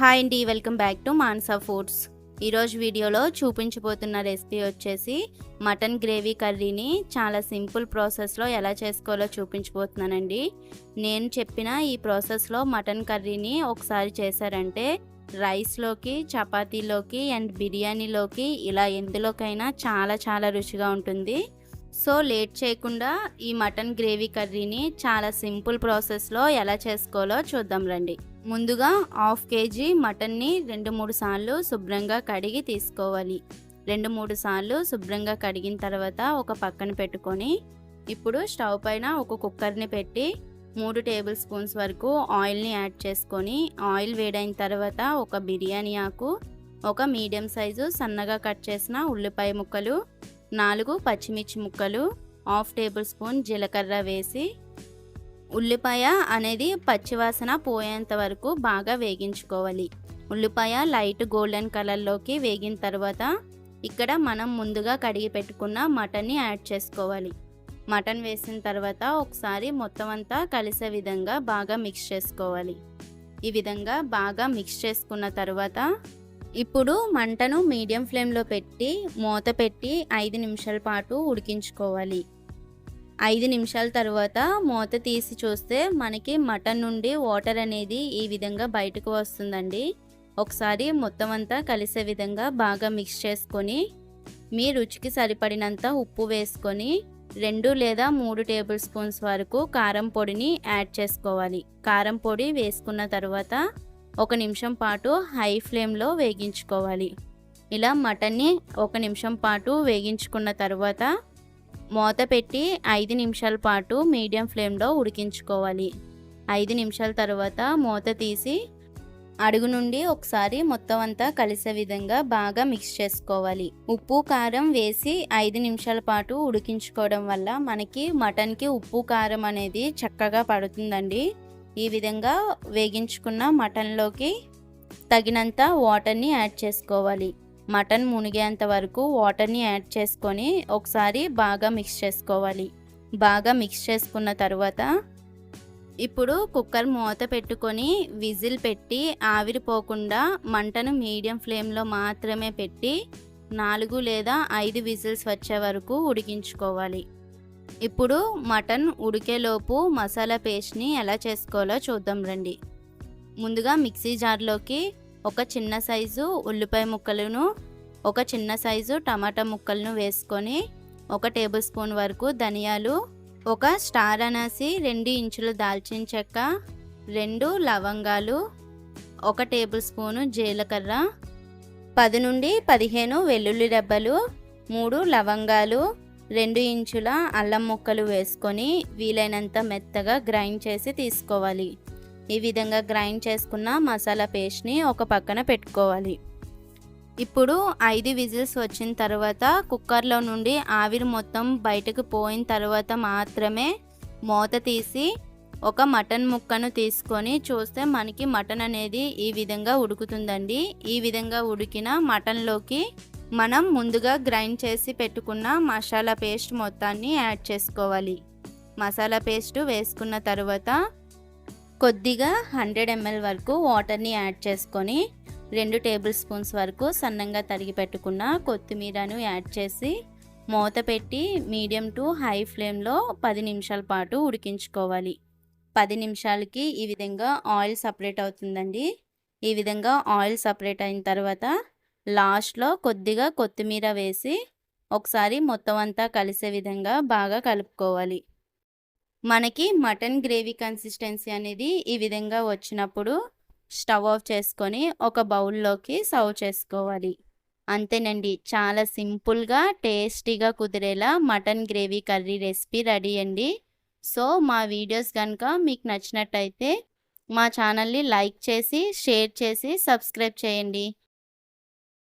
Hi అండి welcome back to Mansa foods. ఈరోజు వీడియోలో చూపించబోతున్న రెసిపీ వచ్చేసి మటన్ గ్రేవీ కర్రీని చాలా సింపుల్ ప్రాసెస్లో ఎలా చేసుకోవాలో చూపించబోతున్నానండి. నేను చెప్పిన ఈ ప్రాసెస్లో మటన్ కర్రీని ఒకసారి చేశారంటే రైస్లోకి చపాతీలోకి అండ్ బిర్యానీలోకి ఇలా ఎందులోకైనా చాలా చాలా రుచిగా ఉంటుంది. సో లేట్ చేయకుండా ఈ మటన్ గ్రేవీ కర్రీని చాలా సింపుల్ ప్రాసెస్లో ఎలా చేసుకోవాలో చూద్దాం రండి. ముందుగా హాఫ్ కేజీ మటన్ని రెండు మూడు సార్లు శుభ్రంగా కడిగి తీసుకోవాలి. రెండు మూడు సార్లు శుభ్రంగా కడిగిన తర్వాత ఒక పక్కన పెట్టుకొని ఇప్పుడు స్టవ్ పైన ఒక కుక్కర్ని పెట్టి మూడు టేబుల్ స్పూన్స్ వరకు ఆయిల్ని యాడ్ చేసుకొని ఆయిల్ వేడైన తర్వాత ఒక బిర్యానీ ఆకు ఒక మీడియం సైజు సన్నగా కట్ చేసిన ఉల్లిపాయ ముక్కలు నాలుగు పచ్చిమిర్చి ముక్కలు హాఫ్ టేబుల్ స్పూన్ జీలకర్ర వేసి ఉల్లిపాయ అనేది పచ్చివాసన పోయేంత వరకు బాగా వేగించుకోవాలి. ఉల్లిపాయ లైట్ గోల్డెన్ కలర్లోకి వేగిన తర్వాత ఇక్కడ మనం ముందుగా కడిగి పెట్టుకున్న మటన్ని యాడ్ చేసుకోవాలి. మటన్ వేసిన తర్వాత ఒకసారి మొత్తం అంతా కలిసే విధంగా బాగా మిక్స్ చేసుకోవాలి. ఈ విధంగా బాగా మిక్స్ చేసుకున్న తర్వాత ఇప్పుడు మంటను మీడియం ఫ్లేమ్లో పెట్టి మూత పెట్టి ఐదు నిమిషాల పాటు ఉడికించుకోవాలి. ఐదు నిమిషాల తర్వాత మూత తీసి చూస్తే మనకి మటన్ నుండి వాటర్ అనేది ఈ విధంగా బయటకు వస్తుందండి. ఒకసారి మొత్తం అంతా కలిసే విధంగా బాగా మిక్స్ చేసుకొని మీ రుచికి సరిపడినంత ఉప్పు వేసుకొని రెండు లేదా మూడు టేబుల్ స్పూన్స్ వరకు కారం పొడిని యాడ్ చేసుకోవాలి. కారం పొడి వేసుకున్న తర్వాత ఒక నిమిషం పాటు హై ఫ్లేమ్లో వేగించుకోవాలి. ఇలా మటన్ని ఒక నిమిషం పాటు వేగించుకున్న తర్వాత మూత పెట్టి ఐదు నిమిషాల పాటు మీడియం ఫ్లేమ్లో ఉడికించుకోవాలి. ఐదు నిమిషాల తర్వాత మూత తీసి అడుగు నుండి ఒకసారి మొత్తం అంతా కలిసే విధంగా బాగా మిక్స్ చేసుకోవాలి. ఉప్పు కారం వేసి ఐదు నిమిషాల పాటు ఉడికించుకోవడం వల్ల మనకి మటన్కి ఉప్పు కారం అనేది చక్కగా పడుతుందండి. ఈ విధంగా వేగించుకున్న మటన్లోకి తగినంత వాటర్ని యాడ్ చేసుకోవాలి. మటన్ మునిగేంత వరకు వాటర్ని యాడ్ చేసుకొని ఒకసారి బాగా మిక్స్ చేసుకోవాలి. బాగా మిక్స్ చేసుకున్న తర్వాత ఇప్పుడు కుక్కర్ మూత పెట్టుకొని విజిల్ పెట్టి ఆవిరిపోకుండా మంటను మీడియం ఫ్లేమ్లో మాత్రమే పెట్టి నాలుగు లేదా ఐదు విజిల్స్ వచ్చే వరకు ఉడికించుకోవాలి. ఇప్పుడు మటన్ ఉడికేలోపు మసాలా పేస్ట్ని ఎలా చేసుకోవాలో చూద్దాం రండి. ముందుగా మిక్సీ జార్లోకి ఒక చిన్న సైజు ఉల్లిపాయ ముక్కలను ఒక చిన్న సైజు టమాటా ముక్కలను వేసుకొని ఒక టేబుల్ స్పూన్ వరకు ధనియాలు ఒక స్టార్ అనాసి రెండు ఇంచులు దాల్చిన చెక్క రెండు లవంగాలు ఒక టేబుల్ స్పూను జీలకర్ర పది నుండి పదిహేను వెల్లుల్లి రెబ్బలు మూడు లవంగాలు రెండు ఇంచుల అల్లం ముక్కలు వేసుకొని వీలైనంత మెత్తగా గ్రైండ్ చేసి తీసుకోవాలి. ఈ విధంగా గ్రైండ్ చేసుకున్న మసాలా పేస్ట్ని ఒక పక్కన పెట్టుకోవాలి. ఇప్పుడు ఐదు విజిల్స్ వచ్చిన తర్వాత కుక్కర్లో నుండి ఆవిరి మొత్తం బయటకు పోయిన తర్వాత మాత్రమే మూత తీసి ఒక మటన్ ముక్కను తీసుకొని చూస్తే మనకి మటన్ అనేది ఈ విధంగా ఉడుకుతుందండి. ఈ విధంగా ఉడికిన మటన్లోకి మనం ముందుగా గ్రైండ్ చేసి పెట్టుకున్న మసాలా పేస్ట్ మొత్తాన్ని యాడ్ చేసుకోవాలి. మసాలా పేస్ట్ వేసుకున్న తర్వాత కొద్దిగా హండ్రెడ్ ఎంఎల్ వరకు వాటర్ని యాడ్ చేసుకొని రెండు టేబుల్ స్పూన్స్ వరకు సన్నంగా తరిగి పెట్టుకున్న కొత్తిమీరను యాడ్ చేసి మూత పెట్టి మీడియం టు హై ఫ్లేమ్లో పది నిమిషాల పాటు ఉడికించుకోవాలి. పది నిమిషాలకి ఈ విధంగా ఆయిల్ సపరేట్ అవుతుందండి. ఈ విధంగా ఆయిల్ సపరేట్ అయిన తర్వాత లాస్ట్లో కొద్దిగా కొత్తిమీర వేసి ఒకసారి మొత్తం అంతా కలిసే విధంగా బాగా కలుపుకోవాలి. మనకి మటన్ గ్రేవీ కన్సిస్టెన్సీ అనేది ఈ విధంగా వచ్చినప్పుడు స్టవ్ ఆఫ్ చేసుకొని ఒక బౌల్లోకి సర్వ్ చేసుకోవాలి. అంతేనండి. చాలా సింపుల్గా టేస్టీగా కుదిరేలా mutton gravy curry recipe ready అండి. సో మా వీడియోస్ కనుక మీకు నచ్చినట్టయితే మా ఛానల్ని లైక్ చేసి షేర్ చేసి సబ్స్క్రైబ్ చేయండి.